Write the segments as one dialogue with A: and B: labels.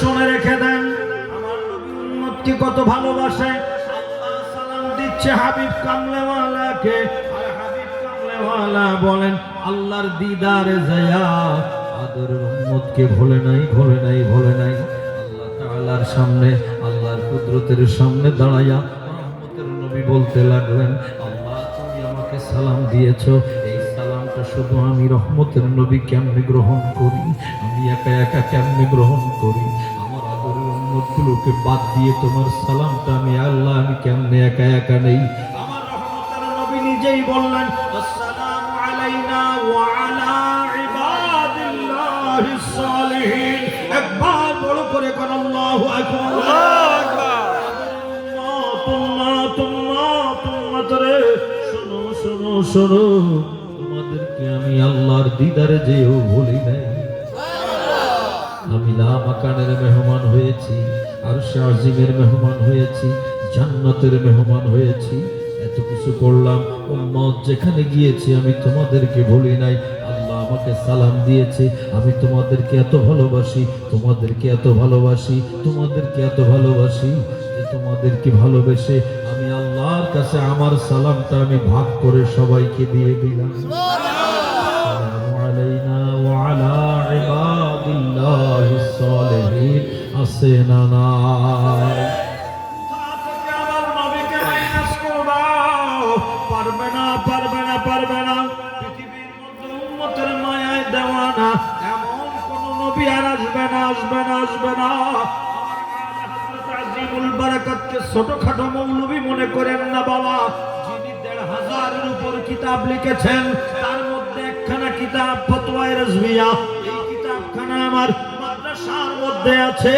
A: শুনে রেখে দেন কত ভালোবাসে দিচ্ছে হাবিব কামলেওয়ালাকে হাবিব কামলেওয়ালা বলেন আল্লাহর দিদারে যায়া আদর উম্মতকে ভোলে নাই ভোলে নাই ভোলে নাই আল্লাহ সামনে, আল্লাহর কুদরতের সামনে দাঁড়ায়া রহমতের নবী বলতে লাগলেন সালাম দিয়েছ। এই সালামটা শুধু আমি রহমতের নবী কেমনে গ্রহণ করি? আমি একা একা কেমনে গ্রহণ করি? আমার আদরের উন্মতগুলোকে বাদ দিয়ে তোমার সালামটা আমি আল্লাহ, আমি কেমনে একা একা নেই? আমার রহমতের নবী নিজেই বললেন, আসসালামু আলাইনা ওয়া শোনো, তোমাদেরকে আমি আল্লাহর দিদারে যেও নাই। আমি লা মাকানের মেহমান হয়েছি আর শাহিমের মেহমান হয়েছি, জান্নাতের মেহমান হয়েছি। এত কিছু করলাম, উম্মত, যেখানে গিয়েছি আমি তোমাদেরকে বলি নাই। আল্লাহ আমাকে সালাম দিয়েছে, আমি তোমাদেরকে এত ভালোবাসি, তোমাদেরকে এত ভালোবাসি, তোমাদেরকে এত ভালোবাসি তোমাদেরকে ভালোবেসে আমি কাছে আমার সালামটা আমি ভাগ করে সবাইকে দিয়ে দিলাম। না না। পারবে না আসবে না আসবে না আসবে না। আজিমুল বারাকাতকে ছোটখাটো মৌলবি মনে করেন না বাবা। যিনি দেড় হাজারের উপর কিতাব লিখেছেন তার মধ্যে একখানা কিতাব ফতোয়ায়ে রাজবিয়া এই কিতাবখানা আমার মাদ্রাসার মধ্যে আছে।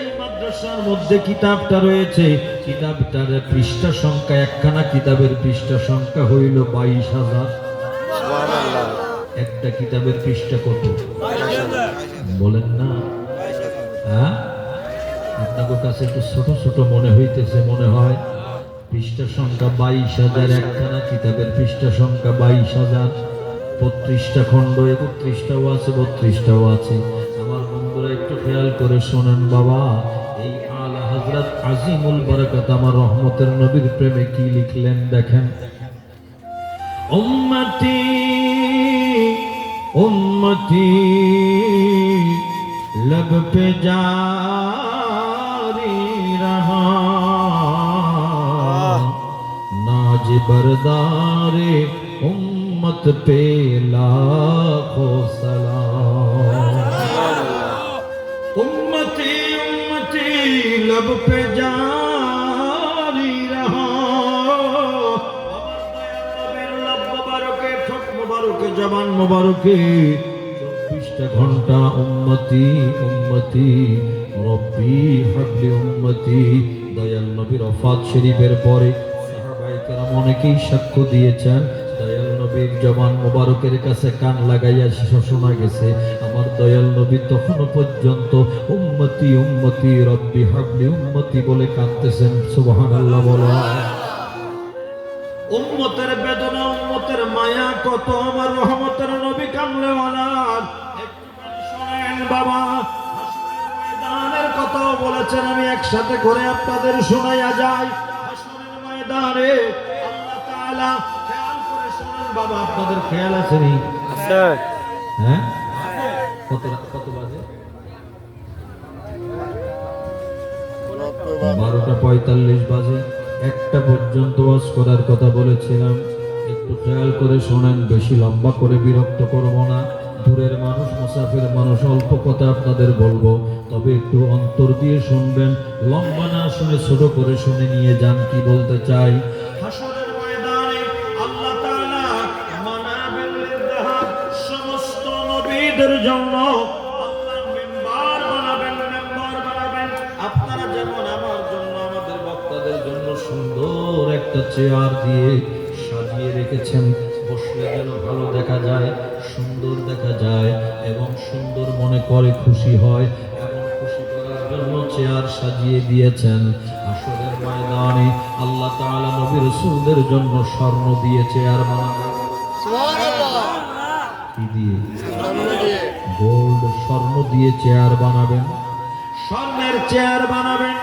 A: এই মাদ্রাসার মধ্যে কিতাবটা রয়েছে। কিতাবটার পৃষ্ঠা সংখ্যা একখানা কিতাবের পৃষ্ঠা সংখ্যা হইল বাইশ হাজার। একটা কিতাবের পৃষ্ঠা কত? বলেন না। হ্যাঁ? আপনাদের কাছে একটু ছোট ছোট মনে হইতেছে, মনে হয়। পৃষ্ঠা সংখ্যা বাইশ হাজার, একখানা কিতাবের পৃষ্ঠা সংখ্যা বাইশ হাজার। বত্রিশটা খণ্ড, একত্রিশটাও আছে, বত্রিশটাও আছে। আমার বন্ধুরা, একটু খেয়াল করে শোনেন বাবা, এই আল হাজরাত আজিমুল বারাকাত আমার রহমতের নবীর প্রেমে কি লিখলেন দেখেন। উম্মতি উম্মতি লব পে যা رہا ناج بردار امت پہ لاکھوں سلام امتی امتی لب پہ جاری رہا مبارک ٹھک مبارک جوان مبارک চব্বিশটা ঘণ্টা উন্মতি উন্মতি রব্বি হাবলি উম্মতি, দয়াল নবীর অফাত শরীফের পরে সাহাবায়ে কেরাম অনেকেই সাক্ষ্য দিয়েছেন, দয়াল নবীর জবান মোবারকের কাছে কান লাগাইয়া শোনা গেছে, আমার দয়াল নবী তখনও পর্যন্ত উম্মতি উম্মতি, রব্বি হাবলি উম্মতি বলে কাঁদতেছেন, সুবহানাল্লাহ বলা উম্মতের বেদনা, উম্মতের মায়া, কত আমার রহমতের নবী শোনেন বাবা। ময়দানের কথা বলেছেন আমি একসাথে করে আপনাদের শোনাইয়া যাই। হাসরের ময়দানে আল্লাহ তাআলা খেয়াল করে শোনেন বাবা আপনাদের খেয়াল আছে নি? হ্যাঁ? কত কত বাজে? বারোটা পঁয়তাল্লিশ বাজে। একটা পর্যন্ত ওয়াজ করার কথা বলেছিলাম। একটু খেয়াল করে শোনেন বেশি লম্বা করে বিরক্ত করব না। দূরের মানুষ, মুসাফির মানুষ, অল্প কথা আপনাদের বলব। তবে একটু অন্তর দিয়ে শুনবেন, লম্বা না শুনে ছোট করে শুনে নিয়ে যান কি বলতে চাই। হাসরের ময়দানে আল্লাহ তাআলা মানাবিল ইরহাম সমস্ত নবীদের জন্য একটা চেয়ার দিয়ে সাজিয়ে রেখেছেন। খুশি হয়। এমন খুশি করার জন্য চেয়ার সাজিয়ে দিয়েছেন। আসরের ময়দানে আল্লাহ তাআলা নবী রাসূলদের জন্য স্বর্ণ দিয়ে চেয়ার বানাবেন কি দিয়ে? গোল্ড স্বর্ণ দিয়ে চেয়ার বানাবেন। স্বর্ণের চেয়ার বানাবেন।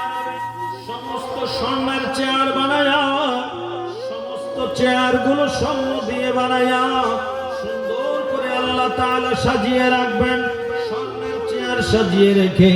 A: সমস্ত স্বর্ণের চেয়ার বানায়া সমস্ত চেয়ারগুলো স্বর্ণ দিয়ে বানায়া সুন্দর করে আল্লাহ তাআলা সাজিয়ে রাখবেন। সাজিয়ে রেখে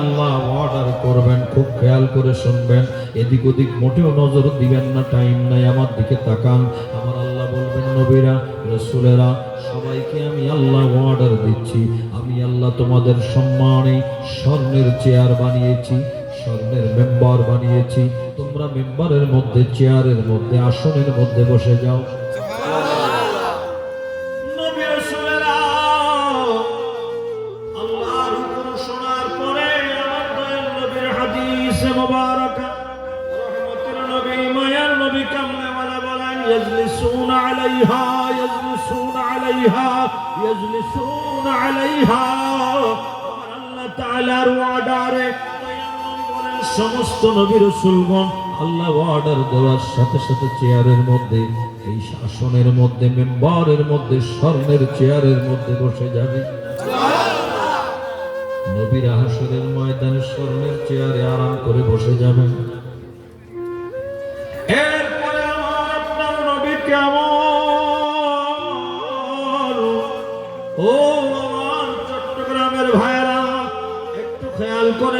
A: আল্লাহ অর্ডার করবেন, খুব খেয়াল করে শুনবেন। এদিক ওদিক মোটেও নজর দিবেন না টাইম নাই, আমার দিকে তাকান। আমার আল্লাহ বলবেন, নবীরা, রসুলেরা, সবাইকে আমি আল্লাহ অর্ডার দিচ্ছি। আমি আল্লাহ তোমাদের সম্মানে স্বর্ণের চেয়ার বানিয়েছি, স্বর্ণের মেম্বার বানিয়েছি। তোমরা মেম্বারের মধ্যে চেয়ারের মধ্যে, আসনের মধ্যে বসে যাও। ইয়াজলিসুন আলাইহা সমস্ত নবী রাসূলগণ আল্লাহ অর্ডার দেওয়ার সাথে সাথে চেয়ারের মধ্যে, এই শাসনের মধ্যে, মেম্বারের মধ্যে, স্বর্ণের চেয়ারের মধ্যে বসে যাবে। নবীরা হাসরের ময়দানে স্বর্ণের চেয়ারে আরাম করে বসে যাবেন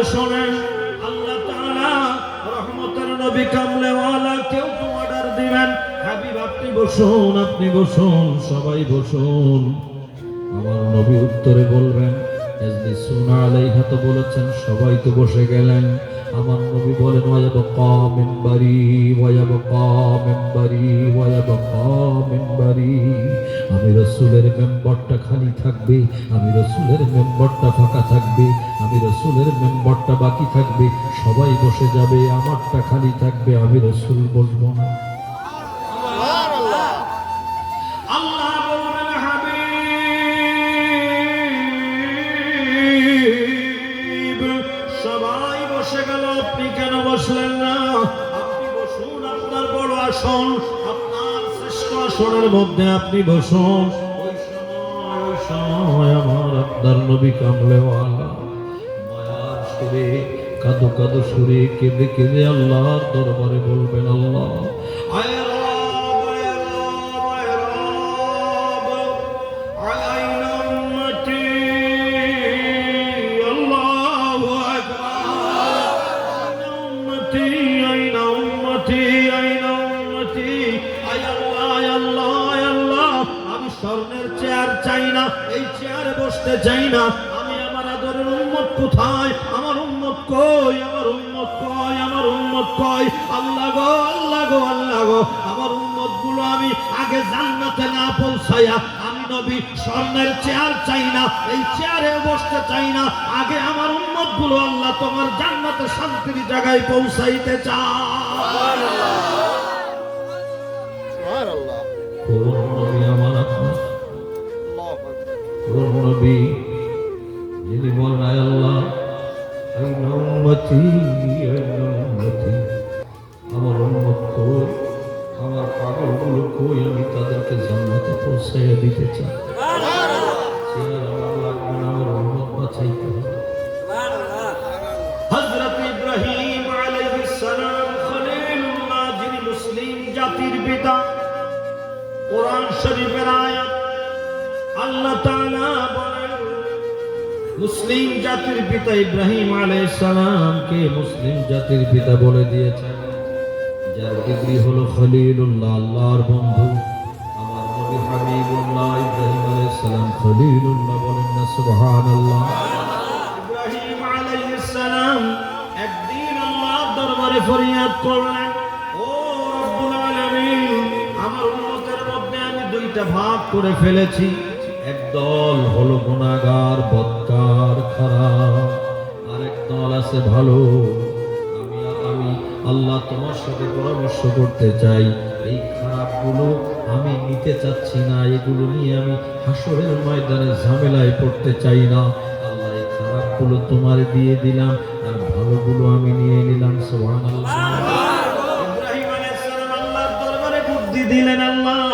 A: করে শোনেন, আল্লাহ তাআলা রহমতের নবী কামলেওয়ালা কেউ তো অর্ডার দিবেন। হাবিব, আপনি বসুন আপনি বসুন, সবাই বসুন। আমার নবী উত্তরে বলবেন বলেছেন, সবাই তো বসে গেলেন। আমার নবী বলেন ওয়াজাব মিম্বারি ওয়াজাব মিম্বারি আমি রসুলের মেম্বারটা খালি থাকবে, আমি রসুলের মেম্বারটা ফাঁকা থাকবে, আমি রসুলের মেম্বারটা বাকি থাকবে, সবাই বসে যাবে, আমারটা খালি থাকবে, আমি রসুল বসবো না। আসন আপনার শ্রেষ্ঠ আসনের মধ্যে আপনি বসুন। ওই সময় আমার আপনার নবী মায়ার সুরে, কাদো কাদো সুরে, কেঁদে কেঁদে আল্লাহর দরবারে বলবেন, আল্লাহ। আয় চাই না আমি আমার আদরের উম্মত কোথায়? আমার উম্মত কই? আমার উন্মত কই? আমার উম্মত কই? আল্লাহ গো আল্লাহ গো আল্লাহ গো আমার উম্মতগুলো আমি আগে জান্নাতে না পৌঁছাইয়া আমি নবী স্বর্ণের চেয়ার চাই না এই চেয়ারে বসতে চাই না। আগে আমার উম্মতগুলো আল্লাহ তোমার জান্নাতে শান্তির জায়গায় পৌঁছাইতে চায়। কোন নবী শরীফের আয়াত আল্লাহ তাআলা বলেন, মুসলিম জাতির পিতা ইব্রাহিম আলাইহিস সালামকে মুসলিম জাতির পিতা বলে দিয়েছেন, যার ডিগ্রি হলো খলিলুল্লাহ, আল্লাহর বন্ধু। আমার নবী হাবিবুল্লাহ ইব্রাহিম আলাইহিস সালাম খলিলুল্লাহ বলেন না, সুবহানাল্লাহ। ইব্রাহিম আলাইহিস সালাম একদিন আল্লাহর দরবারে ফরিয়াদ করলেন দুইটা ভাগ করে ফেলেছি। একদল হলো গুনাহগার বদকার খারাপ আরেক দল আছে ভালো। আমি আমি আল্লাহ তোমার সাথে পরামর্শ করতে চাই। এই খারাপগুলো আমি নিতে চাচ্ছি না। এগুলো নিয়ে আমি হাসরের ময়দানে ঝামেলায় পড়তে চাই না। আল্লাহ এই খারাপগুলো তোমার দিয়ে দিলাম আর ভালোগুলো আমি নিয়ে নিলাম। সুবহানাল্লাহ। ইব্রাহিম আলাইহিস সালাম আল্লাহর দরবারে বুদ্ধি দিলেন আল্লাহ।